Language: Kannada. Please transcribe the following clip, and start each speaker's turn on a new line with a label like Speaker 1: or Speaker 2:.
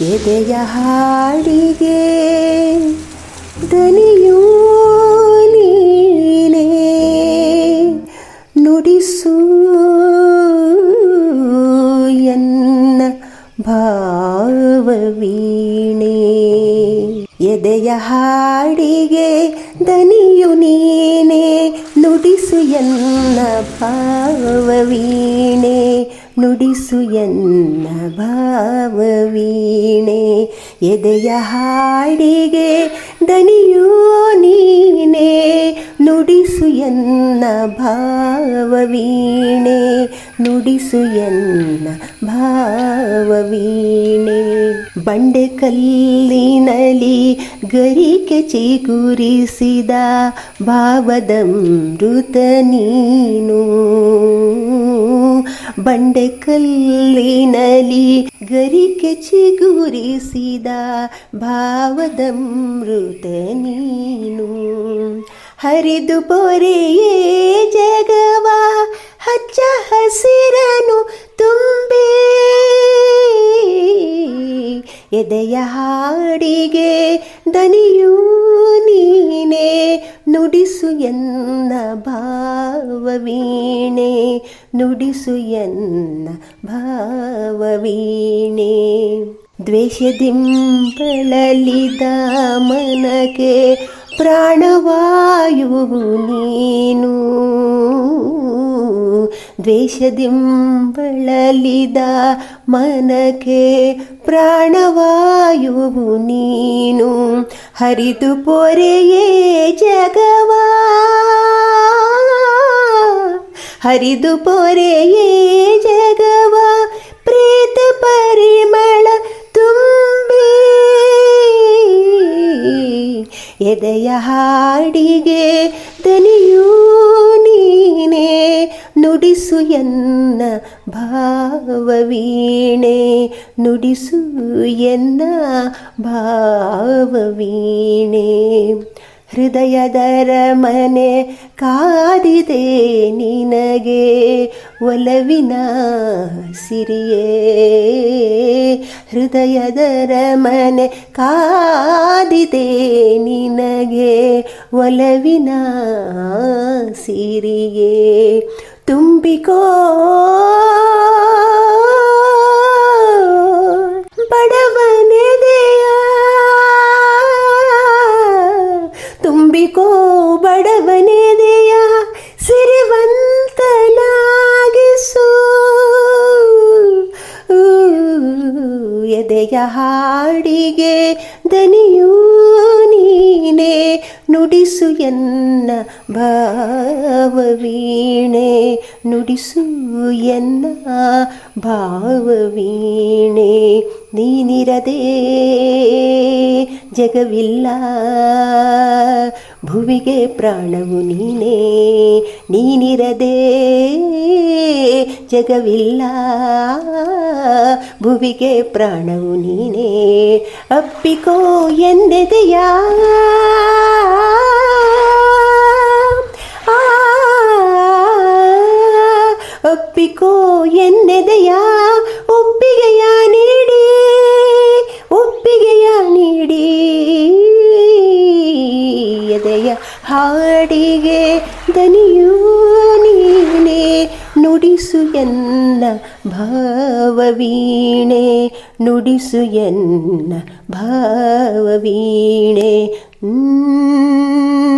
Speaker 1: ಎದೆಯ ಹಾಡಿಗೆ ದನಿಯೂ ನುಡಿಸು ಎನ್ನ ಭಾವವೀಣೆ ಎದೆಯ ಹಾಡಿಗೆ ದನಿಯು ನೀನೆ. ನುಡಿಸು ಎನ್ನ ಭಾವವೀಣೆ ನುಡಿಸು ಎನ್ನ ಭಾವವೀಣೆ ಎದೆಯ ಹಾಡಿಗೆ ದನಿಯು ನುಡಿಸು ಎನ್ನ ಭಾವವೀಣೆ, ನುಡಿಸು ಎನ್ನ ಭಾವವೀಣೆ. ಬಂಡೆ ಕಲ್ಲಿನಲಿ ಗರಿಕೆ ಚಿಗುರಿಸಿದ ಭಾವದ ಮೃತ ನೀನು. ಬಂಡೆ ಕಲ್ಲಿನಲಿ ಗರಿಕೆ ಚಿಗುರಿಸಿದ ಭಾವದ ಮೃತ ನೀನು. ಹರಿದು ಪೊರೆಯೇ ಜಗವ, ಹಚ್ಚ ಹಸಿರನು ತುಂಬಿ. ಎದೆಯ ಹಾಡಿಗೆ ದನಿಯೂ ನೀನೆ, ನುಡಿಸು ಎನ್ನ ಭಾವವೀಣೆ, ನುಡಿಸು ಎನ್ನ ಭಾವವೀಣೆ. ದ್ವೇಷದಿಂಬಳಲಿದ ಮನಕ್ಕೆ ಪ್ರಾಣವಾಯುವು ನೀನು ದ್ವೇಷದಿಂಬಳಲಿದ ಮನಕ್ಕೆ ಪ್ರಾಣವಾಯುವು ನೀನು ಹರಿದು ಪೊರೆಯೇ ಜಗವ ಹರಿದು ಪೊರೆಯೇ ಜಗವ ಎದೆಯ ಹಾಡಿಗೆ ದನಿಯೂ ನೀನೆ ನುಡಿಸು ಎನ್ನ ಭಾವವೀಣೆ ನುಡಿಸು ಎನ್ನ ಭಾವವೀಣೆ. ಹೃದಯದರ ಮನೆ ಕಾದಿದೆ ನಿನಗೆ ಒಲವಿನ ಸಿರಿಯೇ ಹೃದಯದರ ಮನೆ ಕಾದಿದೆ ನಿನಗೆ ಒಲವಿನ ಸಿರಿಯೇ ತುಂಬಿಕೋ. ಬಡವನೆದೆಯ ತುಂಬಿಕೋ ಬಡವನೆದೆಯ ಎದೆಯ ಹಾಡಿಗೆ ದನಿಯೂ ನೀನೆ ನುಡಿಸು ಎನ್ನ ಭಾವವೀಣೆ ನುಡಿಸು ಎನ್ನ ಭಾವವೀಣೆ ನೀನಿರದೆ ಜಗವಿಲ್ಲ ಭುವಿಗೆ ಪ್ರಾಣವು ನೀನೇ ನೀನಿರದೆ ಜಗವಿಲ್ಲ ಭುವಿಗೆ ಪ್ರಾಣವು ನೀನೇ ಅಪ್ಪಿಕೋ ಎಂದೆದೆಯ ಆ, ಒಪ್ಪಿಕೋ ಎನ್ನೆದೆಯ ಒಪ್ಪಿಗೆಯ ನೀಡಿ ಒಪ್ಪಿಗೆಯ ನೀಡಿ. ಎದೆಯ ಹಾಡಿಗೆ ದನಿಯೂ ನೀನೆ. ನುಡಿಸು ಎನ್ನ ಭಾವವೀಣೆ. ನುಡಿಸು ಎನ್ನ ಭಾವವೀಣೆ. ಹ್ಮ್.